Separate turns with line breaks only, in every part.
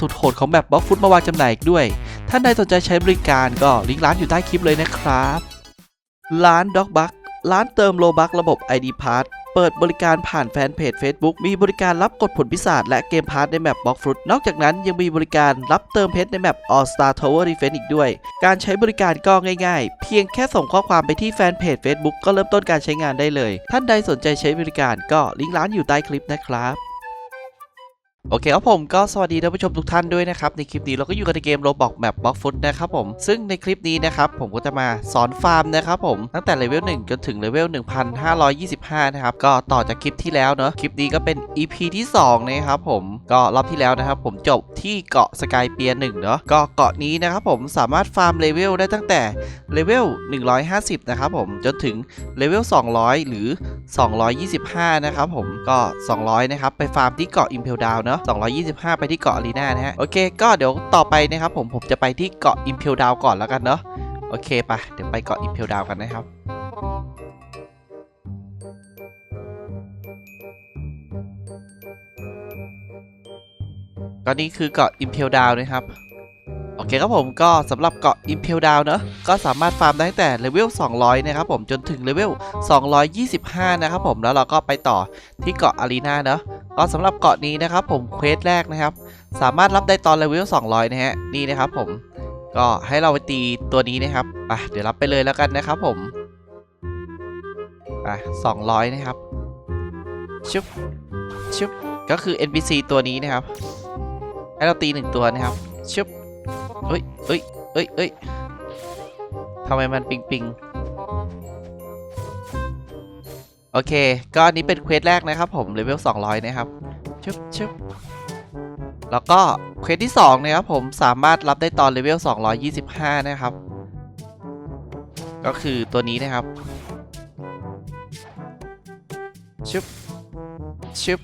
สุดโหดของแบบบล็อกฟุตมาวางจำหน่ายอีกด้วย ท่านใดสนใจใช้บริการก็ลิงก์ร้านอยู่ใต้คลิปเลยนะครับ ร้านด็อกบักร้านเติมโลบักระบบ ID p a s s เปิดบริการผ่านแฟนเพจ Facebook มีบริการรับกดผลพิศาจและเกมพาร์ทในแมปบล็อกฟรุตนอกจากนั้นยังมีบริการรับเติมเพชรในแมป All Star Tower Defense อีกด้วย การใช้บริการก็ง่ายๆ เพียงแค่ส่งข้อความไปที่แฟนเพจ Facebook ก็เริ่มต้นการใช้งานได้เลย ท่านใดสนใจใช้บริการก็ลิงก์ร้านอยู่ใต้คลิปนะครับ โอเคครับผมก็สวัสดีท่านผู้ชมทุกท่านด้วยนะครับ ในคลิปนี้เราก็อยู่กันในเกมโรบอกแมปบล็อกฟุตนะครับผม ซึ่งในคลิปนี้นะครับผมก็จะมาสอนฟาร์มนะครับผม ตั้งแต่เลเวล1จนถึงเลเวล1525 นะครับ ก็ต่อจากคลิปที่แล้วเนอะคลิปนี้ก็เป็น EP ที่ 2 นะครับผมก็รอบที่แล้วนะครับผมจบที่เกาะสกายเปียร์1เนาะก็เกาะนี้นะครับผมสามารถฟาร์มเลเวลได้ตั้งแต่เลเวล150 นะครับผมจนถึงเลเวล200 หรือ 225 นะครับผมก็ 200 นะครับไปฟาร์มที่เกาะอิมเพลดาวเนาะ225 ไปที่เกาะลีน่านะฮะ โอเค ก็เดี๋ยวต่อไปนะครับผม ผมจะไปที่เกาะอิมเพลดาวก่อนแล้วกันเนาะ โอเคปะเดี๋ยวไปเกาะอิมเพลดาวกันนะครับก็นี่คือเกาะอิมเพลดาวนะครับ เคครับผมก็สำหรับเกาะ Impel Down เนอะก็สามารถฟาร์มได้ตั้งแต่เลเวล 200 นะครับผมจนถึงเลเวล 225 นะครับผมแล้วเราก็ไปต่อที่เกาะอารีนาเนอะก็สำหรับเกาะนี้นะครับผมเควสแรกนะครับ สามารถรับได้ตอนเลเวล 200 นะฮะนี่นะครับผมก็ให้เราไปตีตัวนี้นะครับไปเดี๋ยวรับไปเลยแล้วกันนะครับผมไป200 นะครับชุบชุบก็คือ NPC ตัวนี้นะครับ ให้เราตีหนึ่งตัวนะครับชุบ เอ้ยเอ้ยเอ้ยเอ้ยทำไมมันปิงปิงโอเค ก็อันนี้เป็นเควสแรกนะครับผมเลเวล200 นะครับชึบชึบแล้วก็เควสที่2นะครับผมสามารถรับได้ตอนเลเวล225 นะครับ ก็คือตัวนี้นะครับชึบชึบ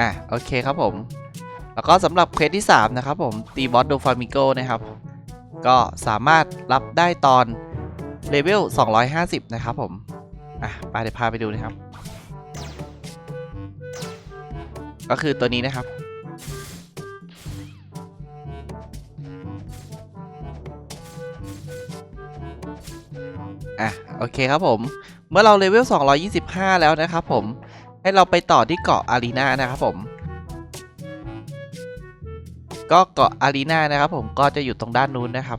อะ โอเคครับผม แล้วก็สำหรับเควสที่ 3 นะครับผม ตีบอสโดฟามิโกนะครับ ก็สามารถรับได้ตอนเลเวล 250 นะครับผม อะไปเดี๋ยวพาไปดูนะครับ ก็คือตัวนี้นะครับอะโอเคครับผมเมื่อเราเลเวล 225 แล้วนะครับผมให้เราไปต่อที่เกาะอารีนานะครับผม ก็เกาะอารีนานะครับผมก็จะอยู่ตรงด้านนู้นนะครับ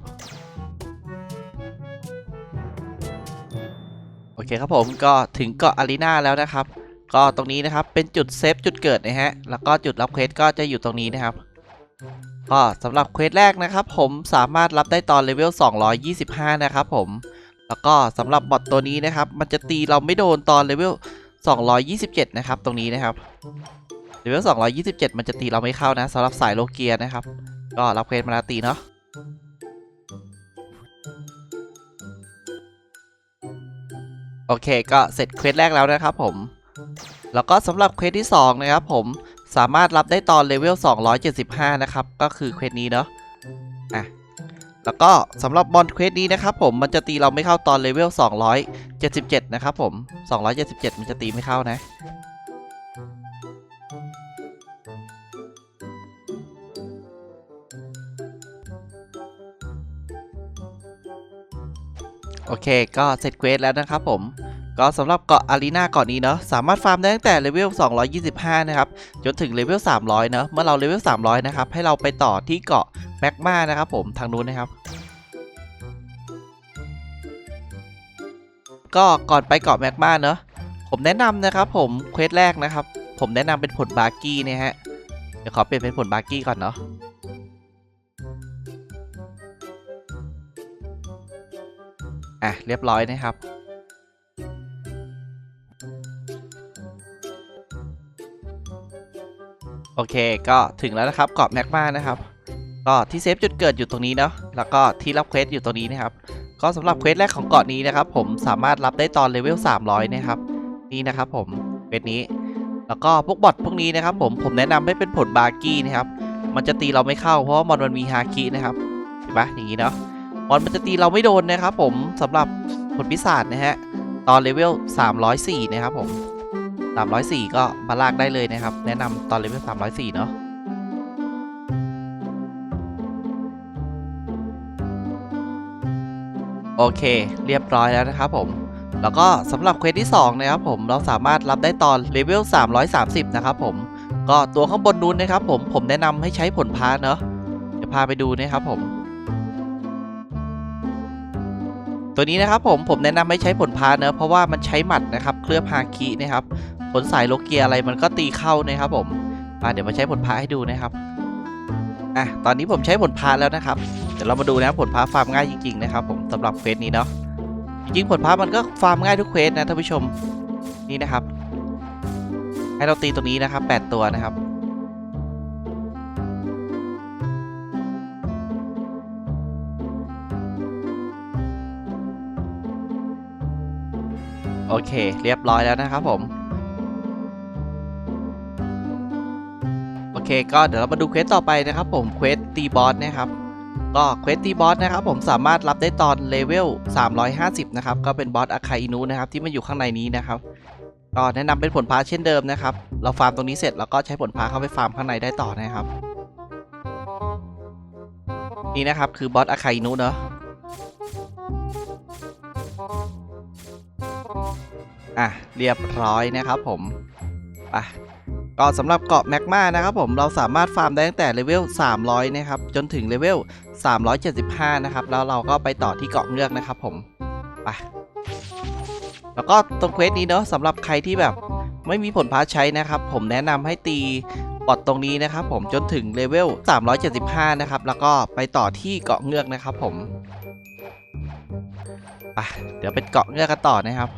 โอเคครับผมก็ถึงเกาะอารีนาแล้วนะครับ ก็ตรงนี้นะครับเป็นจุดเซฟจุดเกิดนะฮะแล้วก็จุดรับเควสก็จะอยู่ตรงนี้นะครับก็สำหรับเควสแรกนะครับ ผมสามารถรับได้ตอนเลเวล 225 นะครับผมแล้วก็สำหรับบอทตัวนี้นะครับ มันจะตีเราไม่โดนตอนเลเวล 227 นะครับ ตรงนี้นะครับ เลเวล227 มันจะตีเราไม่เข้านะสำหรับสายโลเกียนะครับ ก็รับเควสมาแล้วตีเนาะโอเคก็เสร็จเควสแรกแล้วนะครับผม แล้วก็สำหรับเควสที่ 2 นะครับผมสามารถรับได้ตอนเลเวล 275 นะครับ ก็คือเควสนี้เนาะอะแล้วก็สำหรับบอลเควสนี้นะครับผมมันจะตีเราไม่เข้าตอนเลเวล 277 นะครับผม 277 มันจะตีไม่เข้านะ โอเค ก็เสร็จเควสแล้วนะครับผม ก็สำหรับเกาะอารีนาเกาะนี้เนาะสามารถฟาร์มได้ตั้งแต่เลเวล 225 นะครับ จนถึงเลเวล 300 เนาะเมื่อเราเลเวล 300 นะครับ ให้เราไปต่อที่เกาะแมกมานะครับผมทางนู้นนะครับก็ก่อนไปเกาะแมกมาเนาะผมแนะนำนะครับผมเควสแรกนะครับ ผมแนะนำเป็นผลบาร์กี้นะฮะเดี๋ยวขอเปลี่ยนเป็นผลบาร์กี้ก่อนเนาะ อะ เรียบร้อยนะครับ โอเคก็ถึงแล้วนะครับเกาะแมกมานะครับ ก็ที่เซฟจุดเกิดอยู่ตรงนี้เนาะแล้วก็ที่รับเควสอยู่ตรงนี้นะครับ ก็สำหรับเควสแรกของเกาะนี้นะครับ ผมสามารถรับได้ตอนเลเวล300 นะครับ นี่นะครับผมเควสนี้ แล้วก็พวกบอทพวกนี้นะครับ ผมผมแนะนำให้เป็นผลบาร์กี้นะครับ มันจะตีเราไม่เข้าเพราะว่ามอนมันมีฮาคินะครับเห็นปะอย่างนี้เนาะ อนมันจะตีเราไม่โดนนะครับผมสำหรับผลพิศาจนะฮะ ตอนเลเวล 304 นะครับผม 304 ก็มาลากได้เลยนะครับ แนะนำตอนเลเวล 304 เนาะโอเค เรียบร้อยแล้วนะครับผม แล้วก็สำหรับเควสที่ 2 นะครับผมเราสามารถรับได้ตอนเลเวล 330 นะครับผม ก็ตัวข้างบนนู้นนะครับผมผมแนะนำให้ใช้ผลพาเนาะเดี๋ยวพาไปดูนะครับผม ตัวนี้นะครับผมผมแนะนำให้ใช้ผลพาเนอะเพราะว่ามันใช้หมัดนะครับเคลือบฮาคินะครับผลสายโลเกียอะไรมันก็ตีเข้านะครับผมอะเดี๋ยวมาใช้ผลพาให้ดูนะครับอะตอนนี้ผมใช้ผลพาแล้วนะครับ เดี๋ยวเรามาดูนะผลพาฟาร์มง่ายจริงๆนะครับผมสำหรับเควสนี้เนาะจริงผลพามันก็ฟาร์มง่ายทุกเควสนะท่านผู้ชมนี่นะครับ ให้เราตีตรงนี้นะครับ 8 ตัวนะครับ โอเค เรียบร้อยแล้วนะครับผม โอเค ก็เดี๋ยวเรามาดูเควสต่อไปนะครับผม เควสตีบอสนะครับ ก็เควสตีบอสนะครับผมสามารถรับได้ตอนเลเวล 350 นะครับ ก็เป็นบอสอาคาอินุนะครับ ที่มันอยู่ข้างในนี้นะครับ ก็แนะนำเป็นผลพาเช่นเดิมนะครับ เราฟาร์มตรงนี้เสร็จแล้วก็ใช้ผลพาเข้าไปฟาร์มข้างในได้ต่อนะครับนี่นะครับคือบอสอาคาอินุเนาะ อะเรียบร้อยนะครับผมอะก็สำหรับเกาะแมกมานะครับผมเราสามารถฟาร์มได้ตั้งแต่เลเวล 300 นะครับ จนถึงเลเวล 375 นะครับ แล้วเราก็ไปต่อที่เกาะเงือกนะครับผมไปแล้วก็ตรงเควสนี้เนาะสำหรับใครที่แบบไม่มีผลพาใช้นะครับ ผมแนะนำให้ตีบอทตรงนี้นะครับ ผมจนถึงเลเวล 375 นะครับ แล้วก็ไปต่อที่เกาะเงือกนะครับผมไปเดี๋ยวเป็นเกาะเงือกกันต่อนะครับ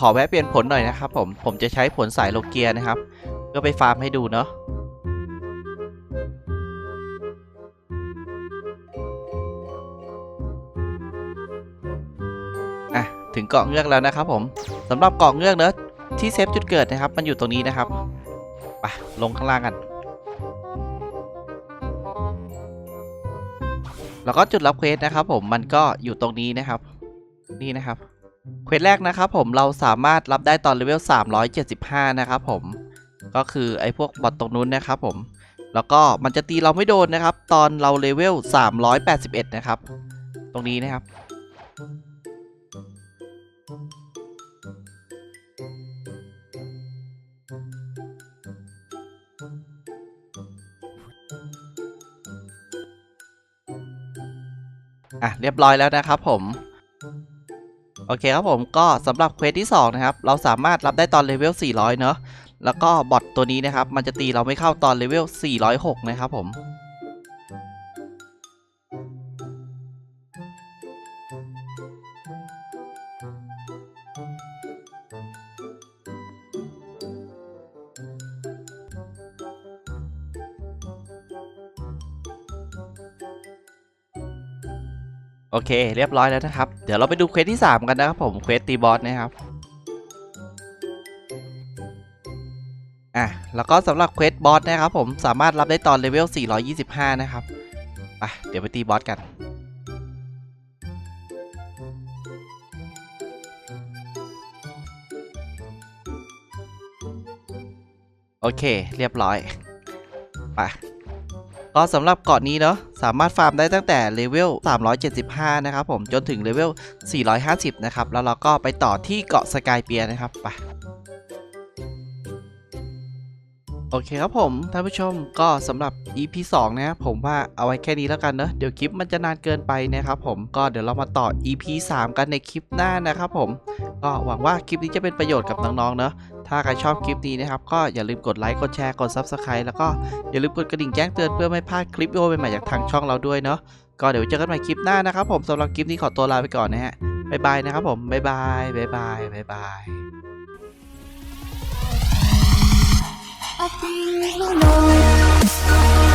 ขอแวะเปลี่ยนผลหน่อยนะครับผมผมจะใช้ผลสายโลเกียนะครับเพื่อไปฟาร์มให้ดูเนาะอะถึงเกาะเงือกแล้วนะครับผมสำหรับเกาะเงือกเนอะที่เซฟจุดเกิดนะครับ มันอยู่ตรงนี้นะครับไปลงข้างล่างกัน แล้วก็จุดรับเควสนะครับผมมันก็อยู่ตรงนี้นะครับ นี่นะครับ เควสแรกนะครับผมเราสามารถรับได้ตอนเลเวล 375 นะครับผมก็คือไอ้พวกบอทตรงนู้นนะครับผม แล้วก็มันจะตีเราไม่โดนนะครับ ตอนเราเลเวล 381 นะครับ ตรงนี้นะครับ อะ เรียบร้อยแล้วนะครับผม โอเคครับผมก็สำหรับเควสที่2นะครับเราสามารถรับได้ตอนเลเวล400 เนอะแล้วก็บอทตัวนี้นะครับมันจะตีเราไม่เข้าตอนเลเวล406 นะครับผม โอเคเรียบร้อยแล้วนะครับ เดี๋ยวเราไปดูเควสที่ 3 กันนะครับผมเควสตีบอสนะครับอะแล้วก็สำหรับเควสบอสนะครับผมสามารถรับได้ตอนเลเวล 425 นะครับไปเดี๋ยวไปตีบอสกันโอเค เรียบร้อย ไป ก็สำหรับเกาะนี้เนาะสามารถฟาร์มได้ตั้งแต่เลเวล 375 นะครับผมจนถึงเลเวล 450 นะครับ แล้วเราก็ไปต่อที่เกาะสกายเปียนะครับไปโอเคครับผมท่านผู้ชมก็สำหรับ EP 2 นะผมว่าเอาไว้แค่นี้แล้วกันเนอะเดี๋ยวคลิปมันจะนานเกินไปนะครับผมก็เดี๋ยวเรามาต่อ EP 3 กันในคลิปหน้านะครับผม ก็หวังว่าคลิปนี้จะเป็นประโยชน์กับน้องๆเนอะ ถ้าใครชอบคลิปนี้นะครับ ก็อย่าลืมกดไลค์กดแชร์กด Subscribe แล้วก็อย่าลืมกดกระดิ่งแจ้งเตือนเพื่อไม่พลาดคลิปวิดีโอใหม่ๆจากทางช่องเราด้วยเนาะก็เดี๋ยวเจอกันใหม่คลิปหน้านะครับ ผมสำหรับคลิปนี้ขอตัวลาไปก่อนนะฮะบ๊ายบายนะครับผมบ๊ายบายบ๊ายบายบ๊ายบาย
I think we'll know